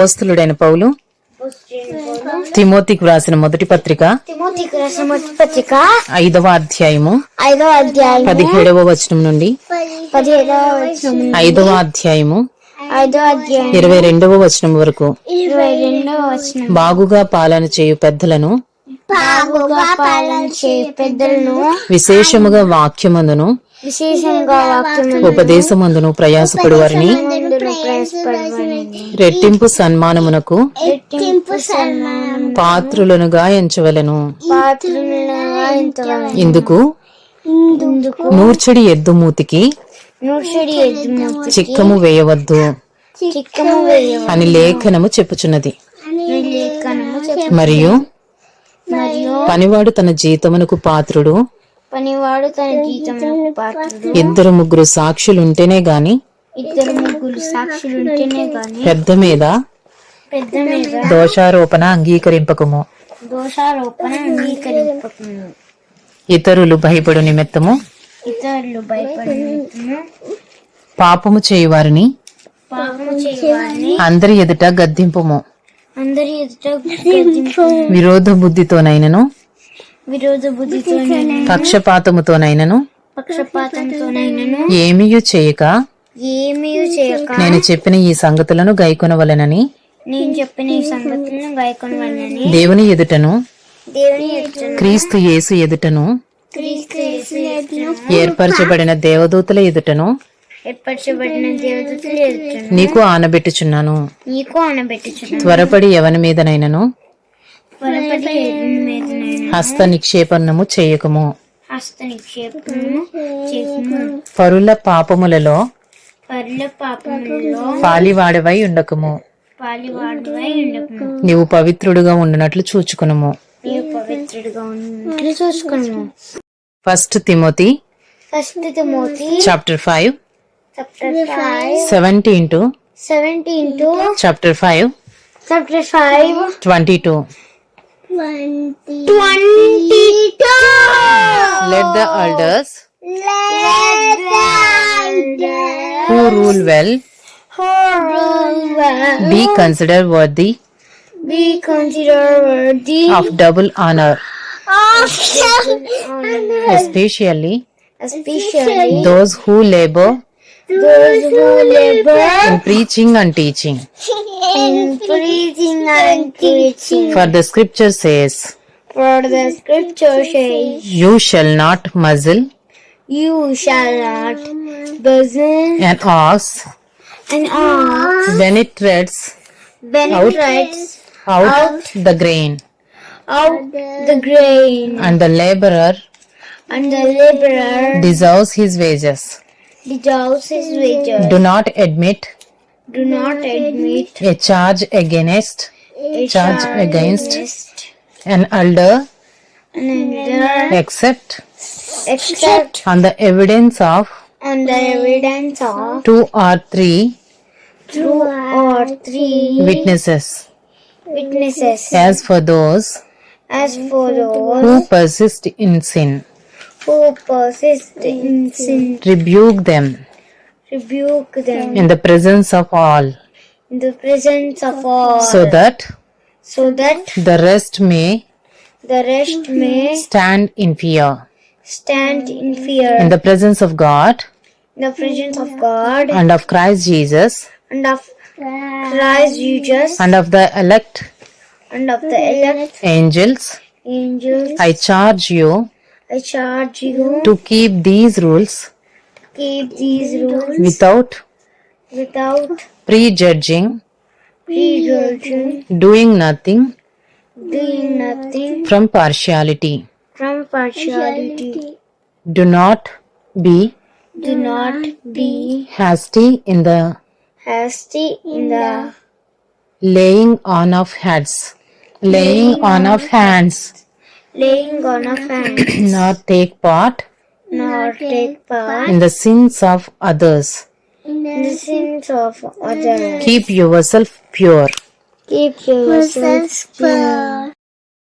అపోస్తులుడైన పౌలు తిమోతికి వ్రాసిన మొదటి పత్రిక తిమోతికి రాసిన మొదటి పత్రిక ఐదవ అధ్యాయము ఐదవ అధ్యాయం పదిహేడవ వచనం నుండి ఐదవ అధ్యాయము ఐదవ అధ్యాయం ఇరవై రెండవ వచనం వరకు బాగుగా పాలన చేయు పెద్దలను పెద్దలను విశేషముగా వాక్యమందును విశేషంగా వాక్యము ఉపదేశమందును ప్రయాసపడు వారిని రెట్టింపు సన్మానమునకు పాత్రులనుగా ఎంచవలెను. ఇందుకు ఇందుకు నూర్చడి ఎద్దు మూతికి నూర్చడి ఎద్దు చిక్కము వేయవద్దు. అని లేఖనము చెప్పుచున్నది. లేఖనము చెప్పు మరియు మరియు పనివాడు తన జీతమునకు పాత్రుడు. పనివాడు తన జీతమునకు పాత్రుడు. ఇద్దరు ముగ్గురు సాక్షులుంటేనే గాని ఇద్దరు ముగ్గురు సాక్షులు ఉంటేనే గాని పెద్ద మీద పెద్ద మీద దోషారోపణ అంగీకరింపకము. దోషారోపణ అంగీకరింపకము. ఇతరులు భయపడు నిమిత్తము ఇతరులు భయపడిన పాపము చేయువారిని పాపము చేయవారిని అందరి ఎదుట గద్దింపుము. అందరి ఎదుట విరోధ బుద్ధితోనైనను విరోధ బుద్ధితో పక్షపాతముతోనైనను పక్షపాతంతోనైనను ఏమీ చేయక నేను చెప్పిన ఈ సంగతులను గైకొనవలెనని. నేను చెప్పిన ఈ సంగతులను గాయకొనవలనని దేవుని ఎదుటను దేవుని ఎదుట క్రీస్తు యేసు ఎదుటను క్రీస్తు యేసు ఎదుటను ఏర్పరచబడిన దేవదూతల ఎదుటను ఏర్పరచబడిన దేవదూతల ఎదుటను నీకు ఆనబెట్టుచున్నాను. నీకు అనబెట్టుచున్నాను త్వరపడి ఎవని మీదనైనను? త్వరపడి ఎదుని మీదనైనా హస్త నిక్షేపణము చేయకము. హస్త పాపములలో పరుల పాపములలో పాలివాడవై ఉండకము. నీవు పవిత్రుడుగా ఉండునట్లు చూసుకున్నాము first Timothy first Timothy chapter five seventeen to seventeen to chapter five chapter five twenty two twenty two let the who rule well. Be considered worthy be considered worthy of double honor. of especially especially those who labor those who labor in preaching and teaching. in preaching and teaching. for the scripture says For the scripture says, you shall not muzzle You shall not buzzle an ox an ox when it treads when Out. it treads out the grain. out the grain, and the laborer and the laborer deserves his wages. deserves his wages. do not admit Do not admit a charge against a Charge against against an elder another except except on the evidence of on the evidence of two or three two or three witnesses. witnesses. as for those As for those who persist in sin who persist in sin, rebuke them rebuke them in the presence of all. in the presence of all, so that so that the rest may the rest may stand in fear stand in fear. In the presence of God. In the presence of God. And of Christ Jesus. And of Christ Jesus. And of the elect. And of the elect angels. Angels. I charge you I charge you to keep these rules. Keep these rules. Without without prejudging. Prejudging, doing nothing. Doing nothing. From partiality partiality. do not be Do not be hasty in the hasty in the laying on of heads laying on of hands laying on of hands, nor take part nor take part in the sins of others in the sins of others. keep yourself pure Keep yourselves pure.